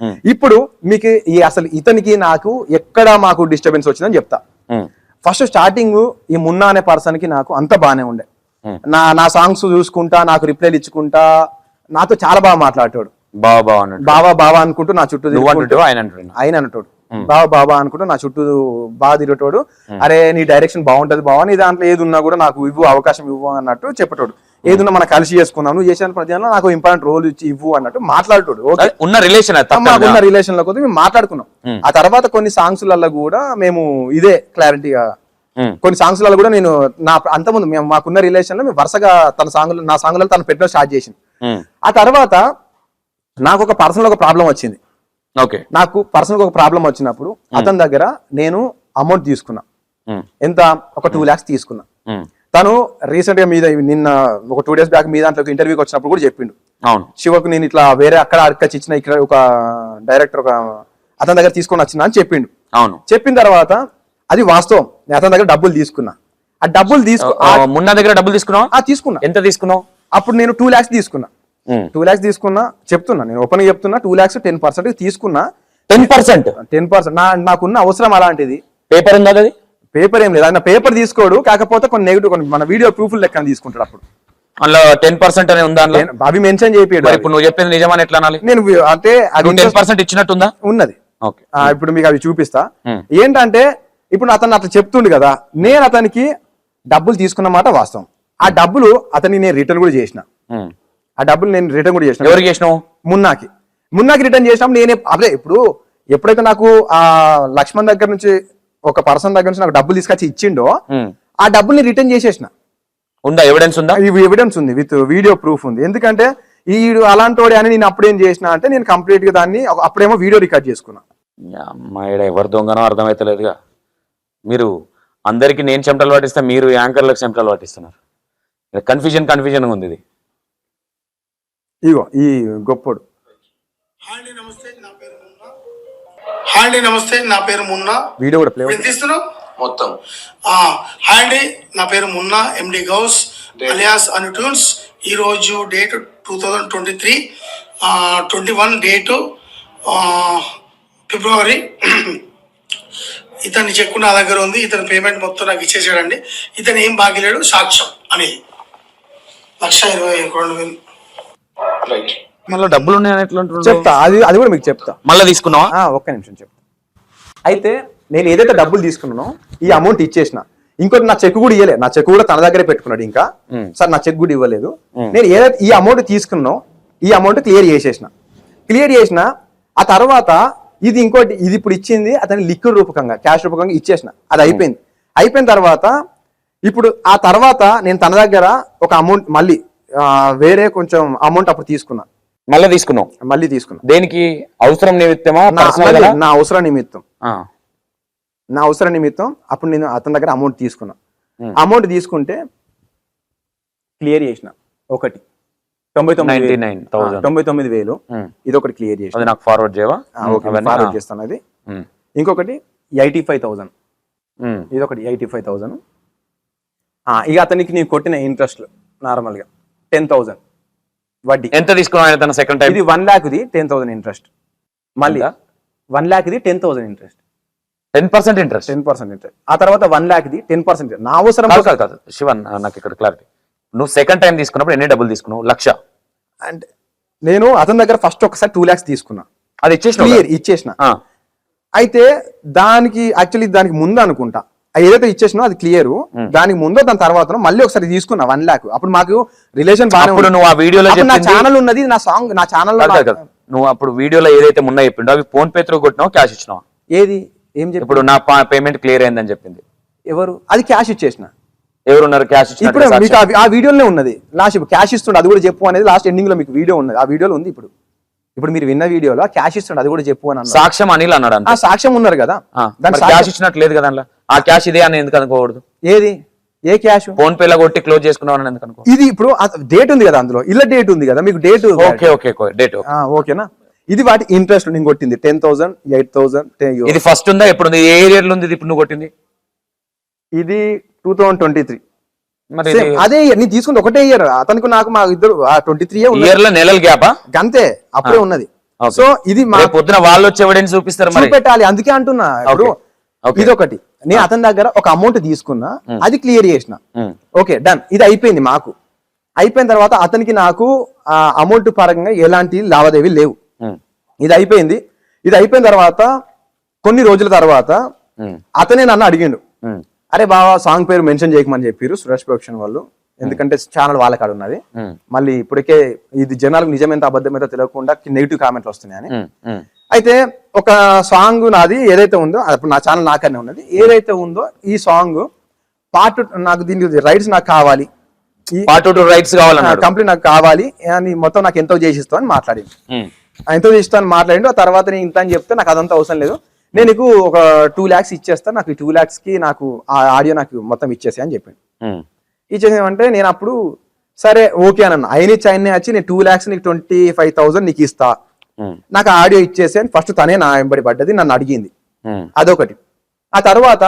Hmm. ఇప్పుడు మీకు ఈ అసలు ఇతనికి నాకు ఎక్కడ మాకు డిస్టర్బెన్స్ వచ్చిందని చెప్తా. ఫస్ట్ స్టార్టింగ్ ఈ మున్నా అనే పర్సన్కి నాకు అంత బాగానే ఉండే. Hmm. నా నా సాంగ్స్ చూసుకుంటా నాకు రిప్లైలు ఇచ్చుకుంటా నాతో చాలా బాగా మాట్లాడతాడు బాగా అన్నట్టు. బావా బావా అనుకుంటూ నా చుట్టూ ఆయన ఆయన అంటాడు. బావా బాబా అనుకుంటూ నా చుట్టూ బాగా తిరిగేటోడు. అరే నీ డైరెక్షన్ బాగుంటది బావా నీ దాంట్లో ఏది ఉన్నా కూడా నాకు ఇవ్వు అవకాశం ఇవ్వు అన్నట్టు చెప్పేటోడు. ఏదున్నా మనం కలిసి చేసుకుందాం నువ్వు చేసిన ప్రతి దాంట్లో నాకు ఇంపార్టెంట్ రోల్ ఇచ్చి ఇవ్వు అన్నట్టు అదే ఉన్న రిలేషన్ మాకున్న రిలేషన్లో కొద్ది మేము మాట్లాడుకున్నాం. ఆ తర్వాత కొన్ని సాంగ్స్లలో కూడా మేము ఇదే క్లారిటీగా కొన్ని సాంగ్స్లలో కూడా నేను నా అంతకుముందు మేము మాకున్న రిలేషన్లో మేము వరుసగా తన సాంగ్ నా సాంగ్లలో తను పెట్టడం స్టార్ట్ చేసింది. ఉమ్, ఆ తర్వాత నాకు ఒక పర్సనల్ ఒక ప్రాబ్లం వచ్చింది. ఓకే. నాకు పర్సనల్ ఒక ప్రాబ్లం వచ్చినప్పుడు అతని దగ్గర నేను అమౌంట్ తీసుకున్నా. ఎంత? ఒక టూ ల్యాక్స్ తీసుకున్నా. తను రీసెంట్గా మీద నిన్న ఒక టూ డేస్ బ్యాక్ మీ దాంట్లో ఇంటర్వ్యూకి వచ్చినప్పుడు కూడా చెప్పిండు. అవును. శివకు నేను ఇట్లా వేరే అక్కడ అక్కడ ఇచ్చిన ఇక్కడ ఒక డైరెక్టర్ ఒక అతని దగ్గర తీసుకొని వచ్చిన అని చెప్పిండు. అవును. చెప్పిన తర్వాత అది వాస్తవం. నేను అతని దగ్గర డబ్బులు తీసుకున్నా. ఆ డబ్బులు తీసుకు మున్నా దగ్గర డబ్బులు తీసుకున్నావా? ఆ తీసుకున్నా. ఎంత తీసుకున్నావు? అప్పుడు నేను టూ ల్యాక్స్ తీసుకున్నా. టూ ల్యాక్స్ తీసుకున్నా చెప్తున్నా. నేను ఓపెన్ చెప్తున్నా టూ ల్యాక్స్ టెన్ పర్సెంట్ తీసుకున్నా. టెన్ పర్సెంట్ టెన్ పర్సెంట్ నా నాకున్న అవసరం అలాంటిది. పేపర్ ఉందా అది? పేపర్ ఏం లేదు. ఆయన పేపర్ తీసుకోడు కాకపోతే కొన్ని నెగిటివ్ కొన్ని మన వీడియో ప్రూఫ్లు లెక్కన తీసుకుంటాడు అప్పుడు. అందులో టెన్ పర్సెంట్ అని ఉందా అందులో? నేను- అవి మెన్షన్ మరి చేపియడు ఇప్పుడు నువ్వు చెప్పింది నిజమని ఎట్లా అనాలి? నేను వి- అంటే అది టెన్ పర్సెంట్ ఇచ్చినట్టుందా? ఉన్నది. ఓకే. ఆ, ఇప్పుడు మీకు అవి చూపిస్తా. Hmm. ఏంటంటే ఇప్పుడు అతను అట్లా చెప్తుండు కదా నేను అతనికి డబ్బులు తీసుకున్న మాట వాస్తవం. ఆ డబ్బులు అతనికి నేను రిటర్న్ కూడా చేసిన. ఉమ్. ఆ డబ్బులు నేను రిటర్న్ కూడా చేసిన. ఎవరికి చేసినావు? మున్నాకి. మున్నాకి రిటర్న్ చేసినప్పుడు నేనే అదే ఇప్పుడు ఎప్పుడైతే నాకు ఆ లక్ష్మణ్ దగ్గర నుంచి ఒక పర్సన్ దగ్గర నుంచి నాకు డబ్బులు తీసుకొచ్చి ఇచ్చిండో. ఆ డబ్బుల్ని రిటర్న్ చేసేసిన. ఉందా ఎవిడెన్స్ ఉందా? ఇవి ఎవిడెన్స్ ఉంది విత్ వీడియో ప్రూఫ్ ఉంది. ఎందుకంటే ఈ అలాంటి వాడు అని నేను అప్పుడేం చేసిన అంటే నేను కంప్లీట్గా దాన్ని అప్పుడేమో వీడియో రికార్డ్ చేసుకున్నా. అమ్మాయిడ ఎవరు దొంగనో అర్థమైతలేదుగా. మీరు అందరికి నేను చెమటలు పట్టిస్తే మీరు యాంకర్లకు చెమటలు పట్టిస్తున్నారు. కన్ఫ్యూజన్ కన్ఫ్యూజన్ ఉంది ఇది. ఇగో ఈ గొప్పోడు. హాయ్ అండి నమస్తే నా పేరు మున్నా. వీడియో కూడా ప్లే తీస్తున్నావు? మొత్తం. ఆ, హాయ్ అండి నా పేరు మున్నా ఎండి గౌస్ అలియాస్ అనుట్యూన్స్ ఈరోజు date two thousand twenty three twenty one date February ఇతని చెక్కు నా దగ్గర ఉంది ఇతని పేమెంట్ మొత్తం నాకు ఇచ్చేసాడండి. ఇతను ఏం బాగిలేడు సాక్ష్యం అనేది లక్ష ఇరవై రెండు వేలు. రైట్ మళ్ళీ డబ్బులు ఉన్నాయని ఎట్లా? చెప్తా. అది అది కూడా మీకు చెప్తా. మళ్ళీ తీసుకున్నావా? ఆ, ఒక్క నిమిషం చెప్తా. అయితే నేను ఏదైతే డబ్బులు తీసుకున్నానో ఈ అమౌంట్ ఇచ్చేసిన ఇంకోటి నా చెక్ కూడా ఇవ్వలే నా చెక్ కూడా తన దగ్గరే పెట్టుకున్నాడు ఇంకా. సార్ నా చెక్ కూడా ఇవ్వలేదు. నేను ఏదైతే ఈ అమౌంట్ తీసుకున్నానో ఈ అమౌంట్ క్లియర్ చేసేసిన. క్లియర్ చేసిన ఆ తర్వాత ఇది ఇంకోటి ఇది ఇప్పుడు ఇచ్చింది అతని లిక్విడ్ రూపకంగా క్యాష్ రూపకంగా ఇచ్చేసిన. అది అయిపోయింది. అయిపోయిన తర్వాత ఇప్పుడు ఆ తర్వాత నేను తన దగ్గర ఒక అమౌంట్ మళ్ళీ ఆ, వేరే కొంచెం అమౌంట్ అప్పుడు తీసుకున్నా. మళ్ళీ తీసుకున్నావు? మళ్ళీ తీసుకున్నా. దేనికి? అవసరం నిమిత్తమా? నా అవసరం నిమిత్తం. నా అవసరం నిమిత్తం అప్పుడు నేను అతని దగ్గర అమౌంట్ తీసుకున్నా. అమౌంట్ తీసుకుంటే క్లియర్ చేసిన ఒకటి. తొంభై తొమ్మిది వేలు. 99,000. ఆ, తొంభై తొమ్మిది వేలు. ఇది ఒకటి క్లియర్ అది నాకు ఫార్వర్డ్ చేయవా? ఫార్వర్డ్. చేస్తాను అది. ఇంకొకటి ఎయిటీ ఫైవ్ థౌసండ్. ఉమ్, ఇది ఒకటి ఎయిటీ ఫైవ్ థౌసండ్. ఇక అతనికి నేను కొట్టిన ఇంట్రెస్ట్ నార్మల్గా టెన్ థౌసండ్ వడ్డీ. ఎంత తీసుకున్నావు ఆయన తన సెకండ్ టైం ఇది వన్ ల్యాక్ది టెన్ థౌసండ్ ఇంట్రెస్ట్ మళ్ళీ? One ల్యాక్ది ten thousand interest ten percent interest ten percent interest ఆ తర్వాత వన్ ల్యాక్ది టెన్ పర్సెంట్ నా అవసరం కాదు కాదు శివన్ నాకు ఇక్కడ క్లారిటీ నువ్వు సెకండ్ టైం తీసుకున్నప్పుడు ఎన్ని డబ్బులు తీసుకున్నావు? లక్ష. అంటే నేను అతని దగ్గర ఫస్ట్ ఒకసారి టూ ల్యాక్స్ తీసుకున్నా. అది ఇచ్చేసిన. ఇచ్చేసిన అయితే దానికి యాక్చువల్లీ దానికి ముందు అనుకుంటా ఏదైతే ఇచ్చేసినో అది క్లియర్. దానికి ముందు దాని తర్వాత మళ్ళీ ఒకసారి తీసుకున్నా వన్ ల్యాక్ అప్పుడు మాకు రిలేషన్ బాగా నువ్వు ఆ వీడియోలో నా ఛానల్ ఉన్నది నా సాంగ్ నా ఛానల్ నువ్వు అప్పుడు వీడియోలో ఏదైతే మున్నా చెప్పిండో అవి ఫోన్ పే త్రూ కొట్టినావు క్యాష్ ఇచ్చినావా? ఏది? ఏం చెప్పి ఇప్పుడు నా పేమెంట్ క్లియర్ అయిందని చెప్పింది. ఎవరు? అది క్యాష్ ఇచ్చేసిన. ఎవరున్నారు క్యాష్ ఇప్పుడు మీకు ఆ- వీడియోలోనే ఉన్నది. లాస్ట్ ఇప్పుడు క్యాష్ ఇస్తుండే అది కూడా చెప్పు అనేది లాస్ట్ ఎండింగ్లో మీకు వీడియో ఉన్నది. ఆ వీడియోలో ఉంది ఇప్పుడు. ఇప్పుడు మీరు విన్న వీడియోలో క్యాష్ ఇస్తుండే అది కూడా చెప్పు అని సాక్ష్యం అనిల్ అన్నాడు సాక్ష్యం ఉన్నారు కదా. దాని క్యాష్ ఇచ్చినట్టు లేదు కదా. ఆ క్యాష్ ఇదే అని ఎందుకు అనుకోకూడదు? ఏది? ఏ క్యాష్? ఫోన్ పే లో కొట్టి క్లోజ్ చేసుకున్నావు అని ఎందుకు అనుకో ఇది ఇప్పుడు డేట్ ఉంది కదా అందులో? ఇలా డేట్ ఉంది కదా? మీకు డేట్ ఓకే ఓకే డేట్ ఓకేనా? ఇది వాటి ఇంట్రెస్ట్ నేను కొట్టింది. టెన్ థౌసండ్ ఎయిట్ థౌసండ్ ఇది ఫస్ట్ ఉందా ఎప్పుడు ఉంది ఏ ఏరియాలో ఉంది ఇది ఇప్పుడు నువ్వు కొట్టింది? ఇది టూ థౌసండ్ ట్వంటీ త్రీ మరి అదే year. నేను తీసుకుంది ఒకటే ఇయర్ అతనికి నాకు మా ఇద్దరు ట్వంటీ త్రీ ఇయర్లో నెలల గ్యాపా అంతే అప్పుడే ఉన్నది. సో ఇది మా పొద్దున వాళ్ళు వచ్చి ఎవిడెన్స్ చూపిస్తారు మరి. చూపెట్టాలి. అందుకే అంటున్నా. ఇప్పుడు Okay. నేను అతని దగ్గర ఒక అమౌంట్ తీసుకున్నా అది క్లియర్ చేసిన. ఓకే డన్ ఇది అయిపోయింది మాకు. అయిపోయిన తర్వాత అతనికి నాకు ఆ అమౌంట్ పరంగా ఎలాంటి లావాదేవీలు లేవు. ఇది అయిపోయింది. ఇది అయిపోయిన తర్వాత కొన్ని రోజుల తర్వాత అతనే నన్ను అడిగిండు. అరే బావా సాంగ్ పేరు మెన్షన్ చేయకమని చెప్పారు సురేష్ ప్రొడక్షన్ వాళ్ళు. ఎందుకంటే ఛానల్ వాళ్ళ కాడ ఉన్నది. మళ్ళీ ఇప్పటికే ఇది జనాలకు నిజమెంత అబద్ధమైతే తెలియకుండా నెగిటివ్ కామెంట్లు వస్తున్నాయని. అయితే ఒక సాంగ్ నాది ఏదైతే ఉందో అప్పుడు నా ఛానల్ నాకనే ఉన్నది. ఏదైతే ఉందో ఈ సాంగ్ పార్ట్ నాకు దీనికి రైట్స్ నాకు కావాలి. ఈ పార్ట్ టూ రైట్స్ కావాలన్నాడు. కంప్లీట్ నాకు కావాలి. అని మొత్తం నాకు ఎంతో చేసిస్తావు అని మాట్లాడింది ఆ ఎంతో చేసిస్తా అని మాట్లాడిండు. ఆ తర్వాత నేను ఇంత అని చెప్తే నాకు అదంతా అవసరం లేదు. నేను నీకు ఒక టూ ల్యాక్స్ ఇచ్చేస్తా. నాకు ఈ టూ ల్యాక్స్కి నాకు ఆ ఆడియో నాకు మొత్తం ఇచ్చేసి అని చెప్పిండు. ఉమ్, ఇచ్చేసామంటే నేను అప్పుడు సరే ఓకే అని అన్న ఆయన ఇచ్చి ఆయన వచ్చి నేను టూ ల్యాక్స్ నీకు ట్వంటీ ఫైవ్ థౌసండ్ నీకు ఇస్తా. నాకు ఆడియో ఇచ్చేసి అని ఫస్ట్ తనే నా వెంబడి పడ్డది నన్ను అడిగింది. ఉమ్, అదొకటి. ఆ తర్వాత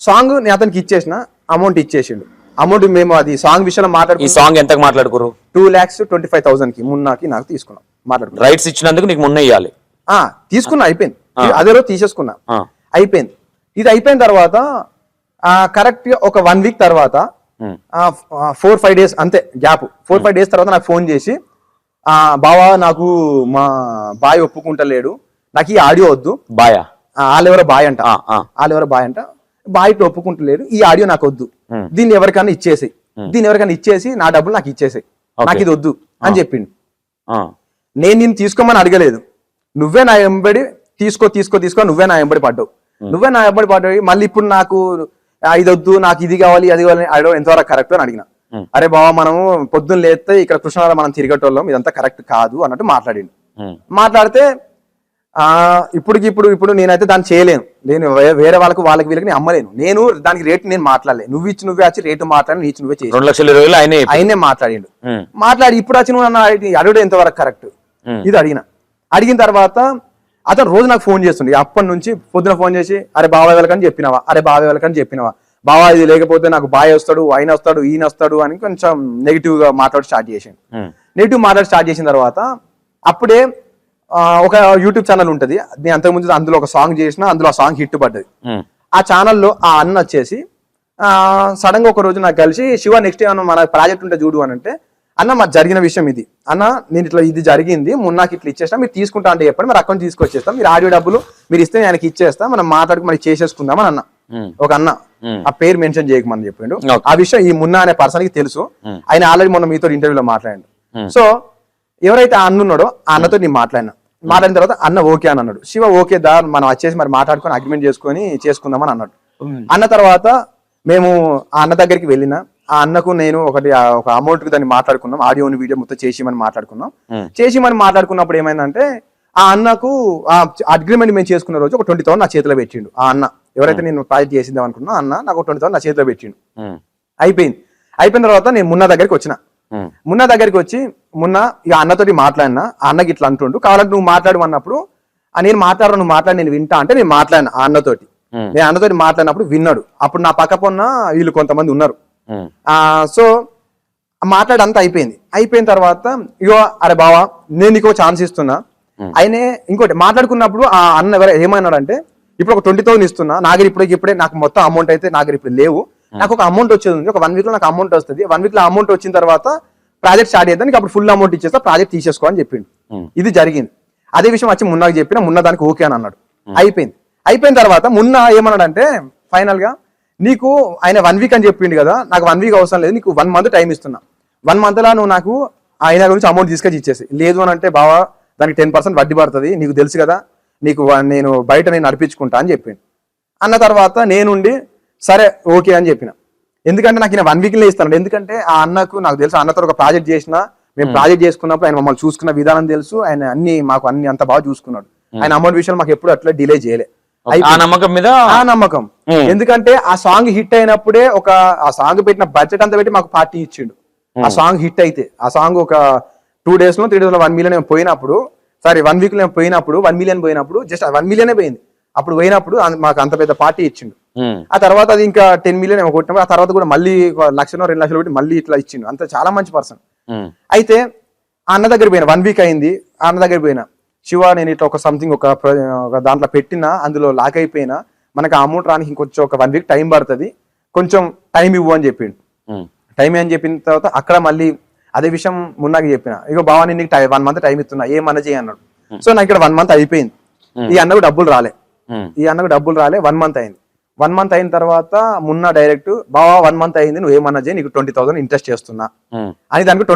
సాంగ్ నేను అతనికి ఇచ్చేసిన అమౌంట్ ఇచ్చేసిండు. అమౌంట్ మేము అది సాంగ్ విషయంలో ఈ మాట్లాడుకున్నాం. సాంగ్ ఎంతకు మాట్లాడుకోరు టూ ల్యాక్స్ ట్వంటీ ఫైవ్ థౌసండ్కి మున్నాకి నాకు తీసుకున్నాం మాట్లాడుకున్నాం. రైట్స్ ఇచ్చినందుకు నీకు మొన్న ఇవ్వాలి ఆ, తీసుకున్నా అయిపోయింది. అదే రోజు తీసేసుకున్నా. అయిపోయింది. ఇది అయిపోయిన తర్వాత కరెక్ట్గా ఒక వన్ వీక్ తర్వాత ఫోర్ ఫైవ్ డేస్ అంతే గ్యాప్ ఫోర్ ఫైవ్ డేస్ తర్వాత నాకు ఫోన్ చేసి ఆ బావా నాకు మా బాయ్ ఒప్పుకుంటలేడు. నాకు ఈ ఆడియో వద్దు. బాయా? వాళ్ళెవరో బాయ్ అంట. వాళ్ళెవరో బాయ్ అంట. బాయ్ ఇట్లా ఒప్పుకుంటలేడు. ఈ ఆడియో నాకు వద్దు. దీన్ని ఎవరికైనా ఇచ్చేసి దీన్ని ఎవరికైనా ఇచ్చేసి నా డబ్బులు నాకు ఇచ్చేసి నాకు ఇది వద్దు అని చెప్పిండు. నేను నిన్ను తీసుకోమని అడగలేదు. నువ్వే నా ఎంబడి తీసుకో తీసుకో తీసుకో నువ్వే నా ఎంబడి పడ్డావు. నువ్వే నా ఎంబడి పడ్డావు. మళ్ళీ ఇప్పుడు నాకు ఇది వద్దు నాకు ఇది కావాలి అది కావాలి అడగడం ఎంతవరకు కరెక్ట్ అని అడిగిన. అరే బావ మనము పొద్దున్న లేస్తే ఇక్కడ కృష్ణారావు మనం తిరిగేటోళ్ళం ఇదంతా కరెక్ట్ కాదు అన్నట్టు మాట్లాడిండు. ఉమ్, మాట్లాడితే ఆ ఇప్పటికి ఇప్పుడు ఇప్పుడు నేనైతే దాన్ని చేయలేను. నేను వేరే వాళ్ళకి వాళ్ళకి వీళ్ళకి నేను అమ్మలేను. నేను దానికి రేటు నేను మాట్లాడలే. నువ్వు ఇచ్చి నువ్వే వచ్చి రేటు మాట్లాడి నీ ఇచ్చి నువ్వే చేసి. రెండు లక్షల ఇరవై ఆయనే ఆయనే మాట్లాడిండు. ఉమ్, మాట్లాడి ఇప్పుడు వచ్చి నువ్వు అడిగి- అడగడం ఎంతవరకు కరెక్ట్ Hmm. ఇది అడిగిన. అడిగిన తర్వాత అతను రోజు నాకు ఫోన్ చేస్తుండే. అప్పటి నుంచి పొద్దున ఫోన్ చేసి అరే బాబాయ్ వాళ్ళకని చెప్పినవా? అరే బాబాయ్ వాళ్ళకని చెప్పినవా? బావా ఇది లేకపోతే నాకు బాయ్ వస్తాడు ఆయన వస్తాడు ఈయన వస్తాడు అని కొంచెం నెగిటివ్గా మాట్లాడి స్టార్ట్ ఉమ్, నెగిటివ్ మాట్లాడి స్టార్ట్ చేసిన తర్వాత అప్పుడే ఒక యూట్యూబ్ ఛానల్ ఉంటుంది. నేను అంతకుముందు అందులో ఒక సాంగ్ చేసిన అందులో ఆ సాంగ్ హిట్ పడ్డది. ఉమ్, ఆ ఛానల్లో ఆ అన్న వచ్చేసి సడన్గా ఒక రోజు నాకు కలిసి శివ నెక్స్ట్ ఏమన్నా మన ప్రాజెక్ట్ ఉంటే చూడు అని అంటే అన్న మాకు జరిగిన విషయం ఇది. అన్న నేను ఇట్లా ఇది జరిగింది. నాకు ఇట్లా ఇచ్చేస్తా. మీరు తీసుకుంటా అంటే చెప్పండి. మరి అకౌంట్ తీసుకొచ్చేస్తాం. మీరు ఆడియో డబ్బులు మీరు ఇస్తే ఆయనకి ఇచ్చేస్తా. మనం మాట్లాడుకు మనకి చేసేసుకుందాం అని అన్న. ఉమ్, ఒక అన్న. ఆ పేరు మెన్షన్ చేయకమని చెప్పిండు. ఆ విషయం ఈ మున్నా అనే పర్సన్కి తెలుసు. Hmm. ఆయన ఆల్రెడీ మొన్న మీతో ఇంటర్వ్యూలో మాట్లాడాడు. Hmm. సో ఎవరైతే ఆ అన్న ఉన్నాడో ఆ అన్నతో నేను మాట్లాడినా. మాట్లాడిన తర్వాత అన్న ఓకే అని అన్నాడు. శివ ఓకే దా మనం వచ్చేసి మరి మాట్లాడుకొని అగ్రిమెంట్ చేసుకొని చేసుకుందామని అన్నాడు. అన్న తర్వాత మేము ఆ అన్న దగ్గరికి వెళ్ళిన ఆ అన్నకు నేను ఒకటి ఒక అమౌంట్ దాన్ని మాట్లాడుకున్నాం. ఆడియోని వీడియో మొత్తం చేసి మనం మాట్లాడుకున్నాం. Hmm. చేసి మనం మాట్లాడుకున్నప్పుడు ఏమైందంటే ఆ అన్నకు ఆ అగ్రిమెంట్ మేము చేసుకున్న రోజు ఒక ట్వంటీ థౌసండ్ నా చేతిలో పెట్టిండు. ఆ అన్న ఎవరైతే నేను ప్రాజెక్ట్ చేసిందాం అనుకున్నా అన్న నాకు ట్వంటీ థౌసండ్ నా చేతిలో పెట్టిండు. అయిపోయింది. అయిపోయిన తర్వాత నేను మున్నా దగ్గరికి వచ్చిన. మున్నా దగ్గరికి వచ్చి మున్న ఇక అన్నతోటి మాట్లాడినా ఆ అన్నకి ఇట్లా అంటుండు. కావాలంటే నువ్వు మాట్లాడు అన్నప్పుడు ఆ నేను మాట్లాడను నువ్వు మాట్లాడి నేను వింటా అంటే నేను మాట్లాడిన ఆ అన్నతోటి. నేను అన్నతోటి మాట్లాడినప్పుడు విన్నాడు. అప్పుడు నా పక్క పొన్న వీళ్ళు కొంతమంది ఉన్నారు. ఆ. సో మాట్లాడి అంతా అయిపోయింది. అయిపోయిన తర్వాత ఇగో అరే బావా నేను నీకు ఛాన్స్ ఇస్తున్నా. ఆయనే ఇంకోటి మాట్లాడుకున్నప్పుడు ఆ అన్న ఎవరు ఏమన్నాడంటే ఇప్పుడు ఒక ట్వంటీ థౌసండ్ ఇస్తున్నా నాగర్ ఇప్పుడు ఇప్పుడే నాకు మొత్తం అమౌంట్ అయితే నాగర్ ఇప్పుడు లేవు. నాకు ఒక అమౌంట్ వచ్చేది ఉంది ఒక వన్ వీక్లో నాకు అమౌంట్ వస్తుంది. వన్ వీక్లో అమౌంట్ వచ్చిన తర్వాత ప్రాజెక్ట్ స్టార్ట్ చేద్దాం నీకు అప్పుడు ఫుల్ అమౌంట్ ఇచ్చేస్తా ప్రాజెక్ట్ తీసేసుకో అని చెప్పిండు. Hmm. ఇది జరిగింది. అదే విషయం వచ్చి మున్నాకు చెప్పిన మున్న దానికి ఓకే అని అన్నాడు. అయిపోయింది. అయిపోయిన తర్వాత మున్న ఏమన్నాడంటే ఫైనల్గా నీకు ఆయన వన్ వీక్ అని చెప్పిండు కదా నాకు వన్ వీక్ అవసరం లేదు నీకు వన్ మంత్ టైం ఇస్తున్నా. వన్ మంత్ లా నువ్వు నాకు ఆయన గురించి అమౌంట్ తీసుకొచ్చి ఇచ్చేసి. లేదు అని అంటే బావా దానికి టెన్ పర్సెంట్ వడ్డీ పడుతుంది. నీకు తెలుసు కదా నీకు నేను బయట నేను నడిపించుకుంటా అని చెప్పిండు. అన్న తర్వాత నేనుండి సరే ఓకే అని చెప్పిన. ఎందుకంటే నాకు ఈయన వన్ వీక్లో ఇస్తాను ఎందుకంటే ఆ అన్నకు నాకు తెలుసు అన్నతో ఒక ప్రాజెక్ట్ చేసిన మేము ప్రాజెక్ట్ చేసుకున్నప్పుడు ఆయన మమ్మల్ని చూసుకున్న విధానం తెలుసు ఆయన అన్ని మాకు అన్ని అంత బాగా చూసుకున్నాడు. ఆయన అమౌంట్ విషయంలో మాకు ఎప్పుడు అట్లా డిలే చేయలే. ఆ నమ్మకం మీద? ఆ నమ్మకం. ఎందుకంటే ఆ సాంగ్ హిట్ అయినప్పుడే ఒక ఆ సాంగ్ పెట్టిన బడ్జెట్ అంతా పెట్టి మాకు పార్టీ ఇచ్చిండు. ఆ సాంగ్ హిట్ అయితే ఆ సాంగ్ ఒక టూ డేస్లో త్రీ డేస్లో వన్ మిలియన్ పోయినప్పుడు సారీ వన్ వీక్లో పోయినప్పుడు వన్ మిలియన్ పోయినప్పుడు జస్ట్ వన్ మిలియనే పోయింది. అప్పుడు పోయినప్పుడు మాకు అంత పెద్ద పార్టీ ఇచ్చిండు. ఉమ్, ఆ తర్వాత అది ఇంకా టెన్ మిలియన్ ఏమో కొట్టినప్పుడు ఆ తర్వాత కూడా మళ్ళీ ఒక లక్షనో రెండు లక్షలు పెట్టి మళ్ళీ ఇట్లా ఇచ్చిండు. అంత చాలా మంచి పర్సన్ ఉమ్, అయితే ఆ అన్న దగ్గర పోయినా వన్ వీక్ అయింది ఆ అన్న దగ్గర పోయినా శివ నేను ఇట్లా ఒక సంథింగ్ ఒక దాంట్లో పెట్టినా అందులో లాక్ అయిపోయినా మనకు ఆ అమౌంట్ రానికి ఇంకొంచెం ఒక వన్ వీక్ టైం పడుతుంది కొంచెం టైం ఇవ్వు అని చెప్పిండు. టైం అని చెప్పిన తర్వాత అక్కడ మళ్ళీ అదే విషయం మున్నాకి చెప్పిన. ఇక బావా నేను నీకు వన్ మంత్ టైం ఇస్తున్నా ఏమన్నా చేయి అన్నాడు. సో నాకు ఇక్కడ వన్ మంత్ అయిపోయింది. ఈ అన్నకు డబ్బులు రాలే. ఉమ్, ఈ అన్నకు డబ్బులు రాలే వన్ మంత్ అయింది. వన్ మంత్ అయిన తర్వాత మున్నా డైరెక్ట్ బావా వన్ మంత్ అయింది నువ్వు ఏమన్నా చేయి నీకు ట్వంటీ థౌసండ్ ఇంట్రెస్ట్ చేస్తున్నా. అని దానికి